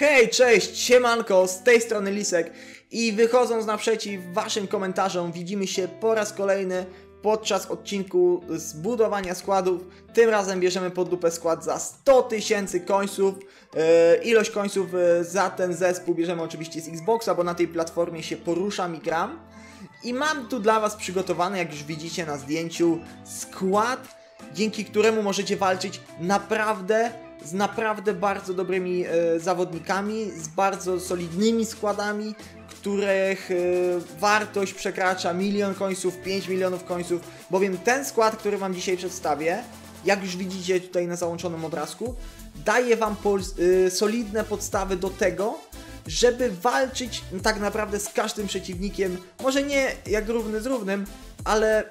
Hej, cześć, siemanko, z tej strony Lisek i wychodząc naprzeciw waszym komentarzom widzimy się po raz kolejny podczas odcinku z budowania składów. Tym razem bierzemy pod lupę skład za 100 tysięcy końców. E, ilość końców e, za ten zespół bierzemy oczywiście z Xboxa, bo na tej platformie się poruszam i gram. I mam tu dla was przygotowany, jak już widzicie na zdjęciu, skład, dzięki któremu możecie walczyć naprawdę z naprawdę bardzo dobrymi e, zawodnikami, z bardzo solidnymi składami, których e, wartość przekracza milion końców, 5 milionów końców, bowiem ten skład, który Wam dzisiaj przedstawię, jak już widzicie tutaj na załączonym obrazku, daje Wam e, solidne podstawy do tego, żeby walczyć tak naprawdę z każdym przeciwnikiem, może nie jak równy z równym, ale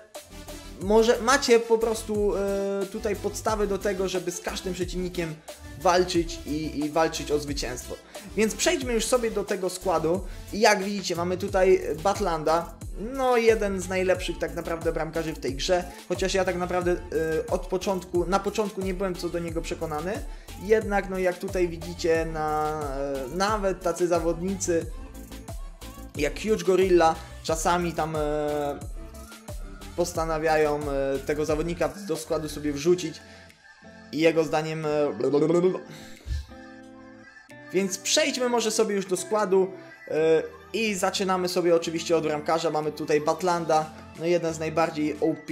może macie po prostu e, tutaj podstawy do tego, żeby z każdym przeciwnikiem walczyć i, i, walczyć o zwycięstwo. Więc przejdźmy już sobie do tego składu i jak widzicie mamy tutaj Batlanda, no jeden z najlepszych tak naprawdę bramkarzy w tej grze, chociaż ja tak naprawdę e, od początku, na początku nie byłem co do niego przekonany, jednak no jak tutaj widzicie na, e, nawet tacy zawodnicy jak Huge Gorilla czasami tam postanawiają e, tego zawodnika do składu sobie wrzucić i jego zdaniem... E, Więc przejdźmy może sobie już do składu e, i zaczynamy sobie oczywiście od bramkarza. Mamy tutaj Batlanda, no jeden z najbardziej OP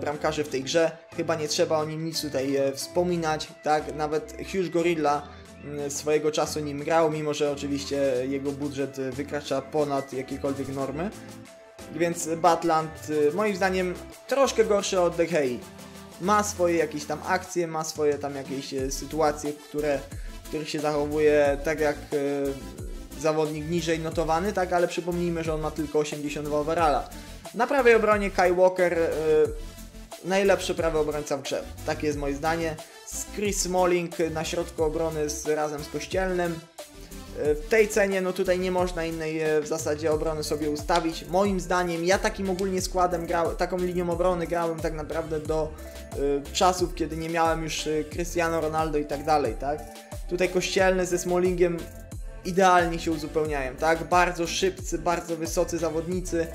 bramkarzy w tej grze. Chyba nie trzeba o nim nic tutaj wspominać, tak? Nawet Huge Gorilla mm, swojego czasu nim grał, mimo że oczywiście jego budżet wykracza ponad jakiekolwiek normy. Więc Batland y, moim zdaniem troszkę gorszy od Dehei. Ma swoje jakieś tam akcje, ma swoje tam jakieś y, sytuacje, które, w których się zachowuje tak jak y, zawodnik niżej notowany, tak, ale przypomnijmy, że on ma tylko 82 overalla. Na prawej obronie Kai Walker najlepszy prawy obrońca w grze. Takie jest moje zdanie. Chris Smalling na środku obrony z, razem z Kościelnym. W tej cenie, no tutaj nie można innej e, w zasadzie obrony sobie ustawić. Moim zdaniem, ja takim ogólnie składem taką linią obrony grałem tak naprawdę do y, czasów, kiedy nie miałem już y, Cristiano Ronaldo i tak dalej, tak? Tutaj Kościelny ze Smallingiem idealnie się uzupełniają, tak? Bardzo szybcy, bardzo wysocy zawodnicy.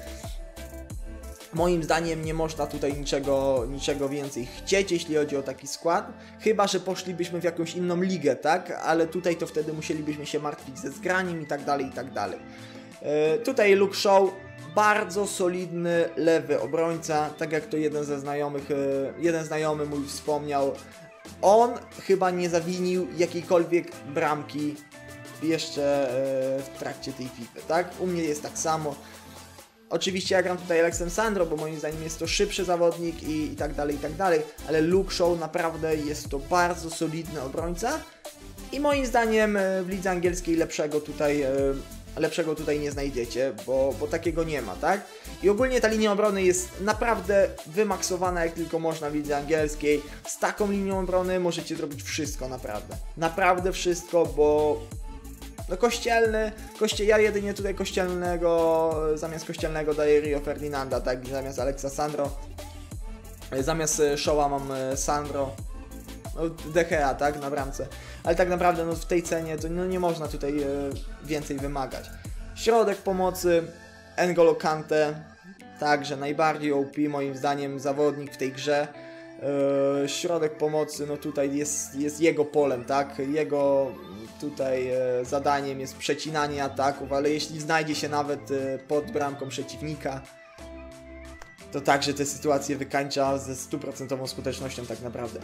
Moim zdaniem nie można tutaj niczego, niczego więcej chcieć, jeśli chodzi o taki skład. Chyba, że poszlibyśmy w jakąś inną ligę, tak? Ale tutaj to wtedy musielibyśmy się martwić ze zgraniem i tak dalej, i tak dalej. Yy, tutaj Luke Shaw, bardzo solidny lewy obrońca, tak jak to jeden ze znajomych, yy, jeden znajomy mój wspomniał. On chyba nie zawinił jakiejkolwiek bramki jeszcze yy, w trakcie tej FIFA, tak? U mnie jest tak samo. Oczywiście ja gram tutaj Alexem Sandro, bo moim zdaniem jest to szybszy zawodnik i, i tak dalej, i tak dalej, ale Luke Shaw naprawdę jest to bardzo solidny obrońca i moim zdaniem e, w lidze angielskiej lepszego tutaj, e, lepszego tutaj nie znajdziecie, bo, bo takiego nie ma, tak? I ogólnie ta linia obrony jest naprawdę wymaksowana jak tylko można w lidze angielskiej. Z taką linią obrony możecie zrobić wszystko naprawdę. Naprawdę wszystko, bo no kościelny, koście, ja jedynie tutaj kościelnego, zamiast kościelnego daję Rio Ferdinanda, tak, zamiast Alexa Sandro. Zamiast e, Showa mam e, Sandro, no, Dechea, tak, na bramce. Ale tak naprawdę no, w tej cenie to no, nie można tutaj e, więcej wymagać. Środek pomocy, N'Golo Kante, także najbardziej OP moim zdaniem zawodnik w tej grze. E, środek pomocy, no tutaj jest, jest jego polem, tak, jego tutaj e, zadaniem jest przecinanie ataków, ale jeśli znajdzie się nawet e, pod bramką przeciwnika, to także te sytuacje wykańcza ze stuprocentową skutecznością tak naprawdę.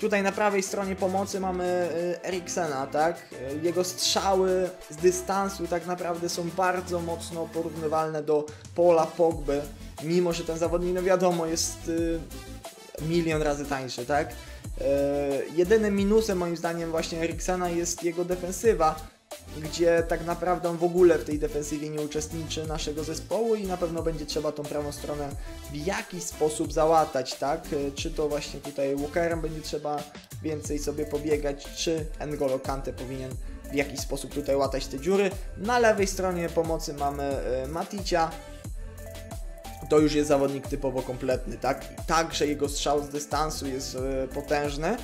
Tutaj na prawej stronie pomocy mamy e, Eriksena, tak? Jego strzały z dystansu tak naprawdę są bardzo mocno porównywalne do Paula Pogby, mimo że ten zawodnik, no wiadomo, jest milion razy tańszy, tak? E, jedynym minusem moim zdaniem właśnie Eriksena jest jego defensywa, gdzie tak naprawdę on w ogóle w tej defensywie nie uczestniczy naszego zespołu i na pewno będzie trzeba tą prawą stronę w jakiś sposób załatać, tak? E, czy to właśnie tutaj Walkerem będzie trzeba więcej sobie pobiegać, czy N'Golo Kante powinien w jakiś sposób tutaj łatać te dziury. Na lewej stronie pomocy mamy e, Maticia, to już jest zawodnik typowo kompletny, tak? Także jego strzał z dystansu jest e, potężny.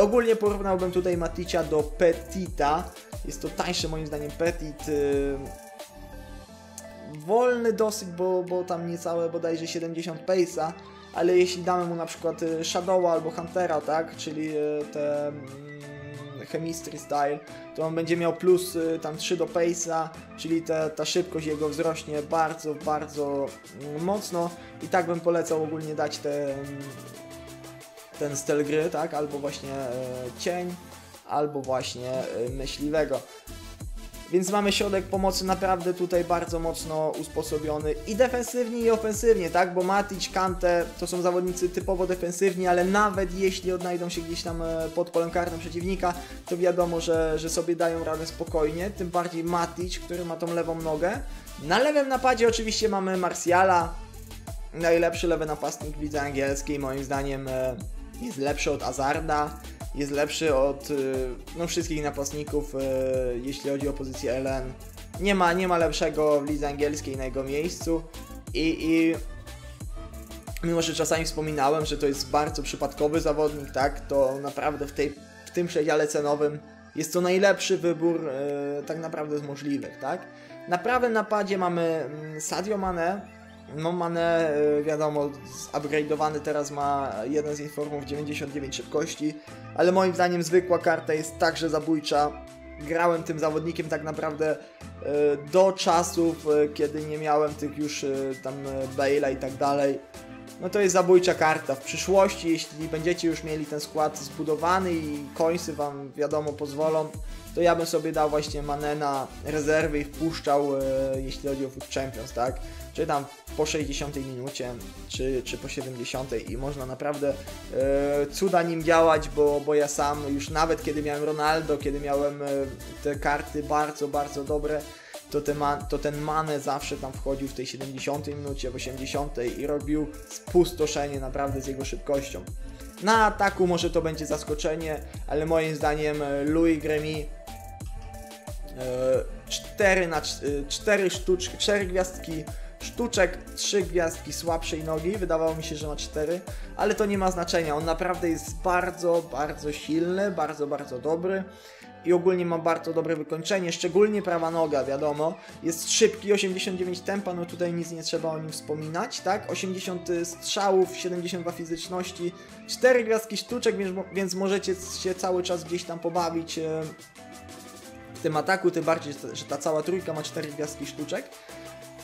Ogólnie porównałbym tutaj Maticia do Petita, Jest to tańszy moim zdaniem Petit. y, Wolny dosyć, bo, bo tam niecałe bodajże 70 pace'a, ale jeśli damy mu na przykład y, Shadowa albo Huntera, tak, czyli te mm, Chemistry Style, to on będzie miał plus y, tam 3 do pace'a, czyli te, ta szybkość jego wzrośnie bardzo, bardzo mm, mocno i tak bym polecał ogólnie dać te, ten styl gry, tak, albo właśnie e, cień, albo właśnie e, myśliwego. Więc mamy środek pomocy naprawdę tutaj bardzo mocno usposobiony i defensywnie i ofensywnie, tak? Bo Matic, Kante to są zawodnicy typowo defensywni, ale nawet jeśli odnajdą się gdzieś tam e, pod polem karnym przeciwnika, to wiadomo, że, że sobie dają radę spokojnie. Tym bardziej Matic, który ma tą lewą nogę. Na lewym napadzie oczywiście mamy Martiala, najlepszy lewy napastnik w lidze angielskiej, moim zdaniem e, jest lepszy od Azarda, jest lepszy od e, no, wszystkich napastników, e, jeśli chodzi o pozycję LN. Nie ma, nie ma lepszego w lidze angielskiej na jego miejscu i, i mimo, że czasami wspominałem, że to jest bardzo przypadkowy zawodnik, tak, to naprawdę w, tej, w tym przedziale cenowym jest to najlepszy wybór e, tak naprawdę z możliwych, tak. Na prawym napadzie mamy mm, Sadio Mane, no Mane y, wiadomo, upgrade'owany teraz ma jeden z informów 99 szybkości, ale moim zdaniem zwykła karta jest także zabójcza. Grałem tym zawodnikiem tak naprawdę y, do czasów, y, kiedy nie miałem tych już tam Bale'a i tak dalej. No to jest zabójcza karta. W przyszłości, jeśli będziecie już mieli ten skład zbudowany i końcy wam wiadomo pozwolą, to ja bym sobie dał właśnie Manę na rezerwy i wpuszczał, jeśli chodzi o Food Champions, tak? czy tam po 60 minucie, czy, czy po 70 i można naprawdę e, cuda nim działać, bo, bo ja sam już nawet kiedy miałem Ronaldo, kiedy miałem e, te karty bardzo, bardzo dobre, to, te man, to ten Mane zawsze tam wchodził w tej 70 minucie, w 80 i robił spustoszenie naprawdę z jego szybkością. Na ataku może to będzie zaskoczenie, ale moim zdaniem e, Louis Gremy 4 na 4 sztuczki, 4 gwiazdki sztuczek, 3 gwiazdki słabszej nogi, wydawało mi się, że ma 4, ale to nie ma znaczenia, on naprawdę jest bardzo, bardzo silny, bardzo, bardzo dobry i ogólnie ma bardzo dobre wykończenie, szczególnie prawa noga, wiadomo. Jest szybki, 89 tempa, no tutaj nic nie trzeba o nim wspominać, tak? 80 strzałów, 72 fizyczności, 4 gwiazdki sztuczek, więc, możecie się cały czas gdzieś tam pobawić e, w tym ataku, tym bardziej, że ta cała trójka ma 4 gwiazdki sztuczek.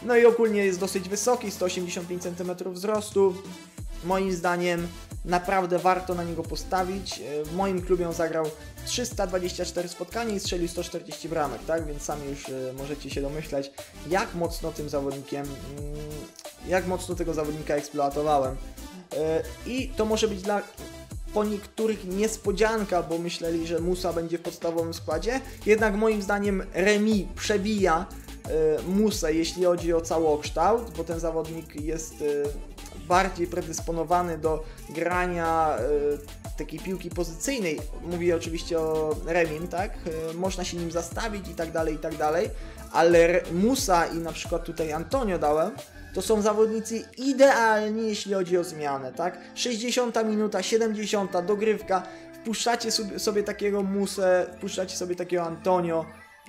No i ogólnie jest dosyć wysoki, 185 cm wzrostu. Moim zdaniem naprawdę warto na niego postawić. E, w moim klubie on zagrał 324 spotkania i strzelił 140 bramek, tak? Więc sami już e, możecie się domyślać, jak mocno tym zawodnikiem, mm, jak mocno tego zawodnika eksploatowałem. E, I to może być dla po niektórych niespodzianka, bo myśleli, że Musa będzie w podstawowym składzie. Jednak moim zdaniem Remi przebija Musa, jeśli chodzi o całokształt, bo ten zawodnik jest bardziej predysponowany do grania e, takiej piłki pozycyjnej. Mówię oczywiście o Remim, tak? Można się nim zastawić i tak dalej, i tak dalej, ale Musa i na przykład tutaj Antonio dałem, to są zawodnicy idealni, jeśli chodzi o zmianę, tak? 60 minuta, 70 dogrywka, wpuszczacie sobie, sobie takiego Musę, wpuszczacie sobie takiego Antonio,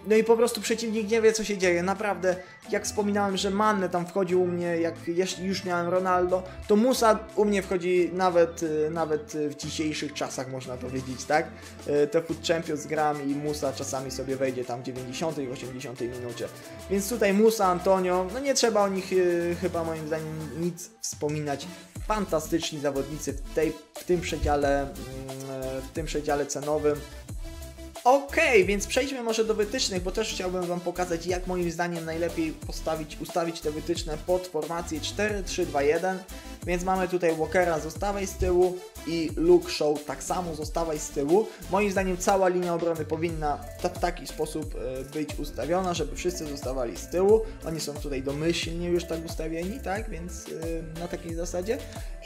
no i po prostu przeciwnik nie wie co się dzieje. Naprawdę, jak wspominałem, że Manne tam wchodził u mnie, jak już miałem Ronaldo, to Musa u mnie wchodzi nawet, y, nawet w dzisiejszych czasach, można powiedzieć, tak? Y, te Foot Champions gram i Musa czasami sobie wejdzie tam w 90 i 80 minucie. Więc tutaj Musa, Antonio, no nie trzeba o nich y, chyba moim zdaniem nic wspominać. Fantastyczni zawodnicy w, tej, w tym przedziale, mm, w tym przedziale cenowym. Okej, okay, więc przejdźmy może do wytycznych, bo też chciałbym Wam pokazać, jak moim zdaniem najlepiej postawić, ustawić te wytyczne pod formację 4-3-2-1. Więc mamy tutaj Walkera, zostawaj z tyłu i Luke Show tak samo zostawaj z tyłu. Moim zdaniem cała linia obrony powinna w taki sposób e, być ustawiona, żeby wszyscy zostawali z tyłu. Oni są tutaj domyślnie już tak ustawieni, tak, więc e, na takiej zasadzie.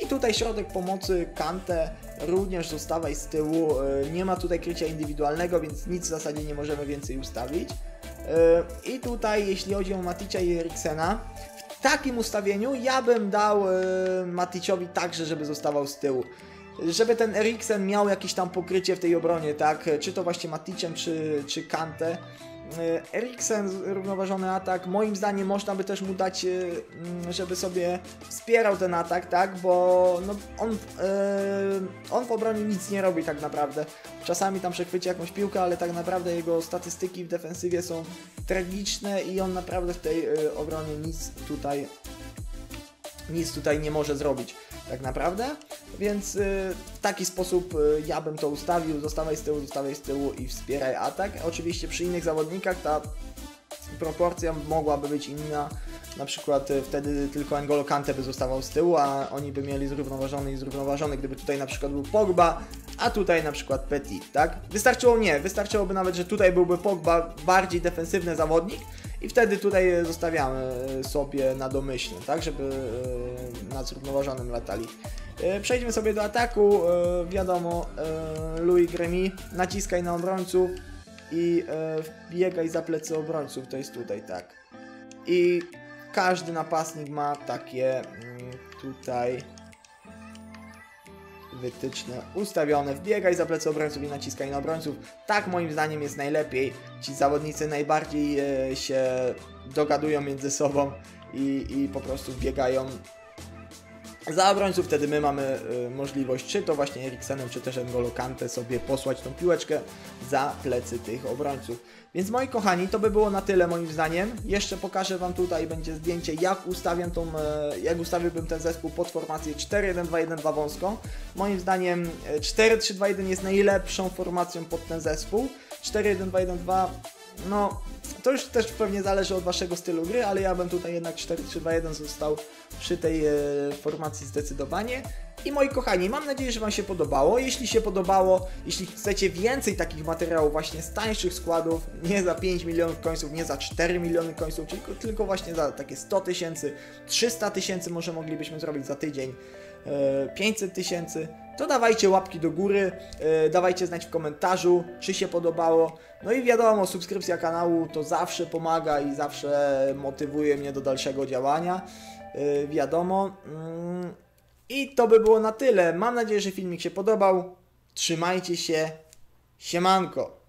I tutaj środek pomocy, Kante również zostawaj z tyłu. E, nie ma tutaj krycia indywidualnego, więc nic w zasadzie nie możemy więcej ustawić. I tutaj, jeśli chodzi o Maticia i Eriksena, w takim ustawieniu ja bym dał Maticiowi także, żeby zostawał z tyłu. Żeby ten Eriksen miał jakieś tam pokrycie w tej obronie, tak? Czy to właśnie Maticiem, czy, czy Kante. E, Eriksen, zrównoważony atak, moim zdaniem można by też mu dać, e, mm, żeby sobie wspierał ten atak, tak? Bo no, on, e, on w obronie nic nie robi tak naprawdę. Czasami tam przechwyci jakąś piłkę, ale tak naprawdę jego statystyki w defensywie są tragiczne i on naprawdę w tej obronie nic tutaj nic tutaj nie może zrobić tak naprawdę, więc y, w taki sposób y, ja bym to ustawił, zostawaj z tyłu, zostawaj z tyłu i wspieraj atak. Oczywiście przy innych zawodnikach ta proporcja mogłaby być inna, na przykład y, wtedy tylko N'Golo Kante by zostawał z tyłu, a oni by mieli zrównoważony i zrównoważony, gdyby tutaj na przykład był Pogba, a tutaj na przykład Petit, tak? Wystarczyło nie, wystarczyłoby nawet, że tutaj byłby Pogba bardziej defensywny zawodnik i wtedy tutaj zostawiamy sobie na domyślnie, tak? Żeby e, na zrównoważonym latali. E, Przejdźmy sobie do ataku. E, Wiadomo, Louis Gremi, naciskaj na obrońców i wbiegaj za plecy obrońców, to jest tutaj, tak. I każdy napastnik ma takie mm, tutaj wytyczne ustawione. Wbiegaj za plecy obrońców i naciskaj na obrońców. Tak moim zdaniem jest najlepiej. Ci zawodnicy najbardziej e, się dogadują między sobą i, i po prostu wbiegają za obrońców. Wtedy my mamy e, możliwość, czy to właśnie Eriksenem, czy też N'Golo Kante sobie posłać tą piłeczkę za plecy tych obrońców. Więc moi kochani, to by było na tyle moim zdaniem. Jeszcze pokażę Wam tutaj, będzie zdjęcie jak ustawiam tą, e, jak ustawiłbym ten zespół pod formację 4-1-2-1-2 wąską. Moim zdaniem e, 4-3-2-1 jest najlepszą formacją pod ten zespół. 4-1-2-1-2 no, to już też pewnie zależy od Waszego stylu gry, ale ja bym tutaj jednak 4-3-2-1 został przy tej e, formacji zdecydowanie. I moi kochani, mam nadzieję, że Wam się podobało. Jeśli się podobało, jeśli chcecie więcej takich materiałów właśnie z tańszych składów, nie za 5 milionów końców, nie za 4 miliony końców, tylko, tylko właśnie za takie 100 tysięcy, 300 tysięcy może moglibyśmy zrobić za tydzień, e, 500 tysięcy, to dawajcie łapki do góry, e, dawajcie znać w komentarzu, czy się podobało. No i wiadomo, subskrypcja kanału to zawsze pomaga i zawsze motywuje mnie do dalszego działania. E, wiadomo. I to by było na tyle. Mam nadzieję, że filmik się podobał. Trzymajcie się. Siemanko.